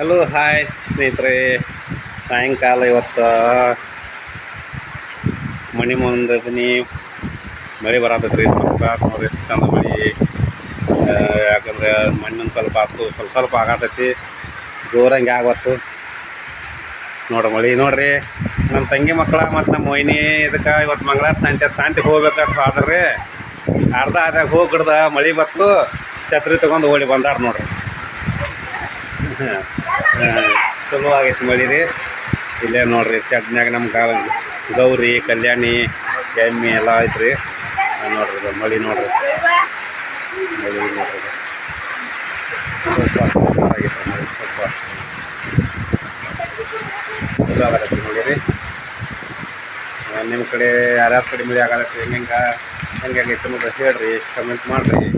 Hello hi ಸ್ನೇಹಿತರೆ. ಸಾಯಂಕಾಲ ಇವತ್ತು ಮಣಿ ಮುಂದೆ ಇದೀನಿ ಮಳೆ ಬರತೈತ್ರಿ. ಮಸ್ತ ಸುಮಾರು ಎಷ್ಟು ಚಂದ ಮಳೆ. ಯಾಕಂದ್ರೆ ಮಣ್ಣಿನ ಸ್ವಲ್ಪ ಆತು, ಸ್ವಲ್ಪ ಸ್ವಲ್ಪ ಆಗತೈತಿ. ಜೋರಂಗೆ ಆಗತ್ತು ನೋಡ್ರಿ ಮಳೆ, ನೋಡ್ರಿ. ನಮ್ಮ ತಂಗಿ ಮಕ್ಕಳ ಮತ್ತು ನಮ್ಮ ಮೊಯ್ನಿ ಇದಕ್ಕೆ ಇವತ್ತು ಮಂಗಳಾರ ಸಂತೆ, ಸಂತೆಗೆ ಹೋಗ್ಬೇಕಂತ ಆದ್ರೆ ಅರ್ಧ ಆದಾಗ ಹೋಗಿಡ್ದ ಮಳೆ ಬತ್ತು, ಛತ್ರಿ ತಗೊಂಡು ಓಡಿ ಬಂದಾರ ನೋಡ್ರಿ. ಚಲೋ ಆಗೈತೆ ಮಳೆ ರೀ ಇಲ್ಲೇ ನೋಡ್ರಿ ಚಟ್ನ್ಯಾಗ ನಮ್ಮ ಗ, ಗೌರಿ, ಕಲ್ಯಾಣಿ, ಎಮ್ಮೆ ಎಲ್ಲ ಐತ್ರಿ. ನೋಡ್ರಿ ಮಳೆ ನೋಡ್ರಿ. ಮಳೆ ನೋಡ್ರಿ. ಸ್ವಲ್ಪ ಆಗೈತೆ ಮಳೆ, ಸ್ವಲ್ಪ. ಚಲೋ ಆಗತ್ತೆ ಮಳೆ ರೀ ನಿಮ್ಮ ಕಡೆ ಯಾರ್ಯಾರ ಕಡೆ ಮಳೆ ಆಗತ್ತೆ ಹೆಂಗೆ ಹೆಂಗೆ ಆಗೈತೆ ನೋಡ್ರಿ? ಹೇಳ್ರಿ ಕಮೆಂಟ್ ಮಾಡಿರಿ.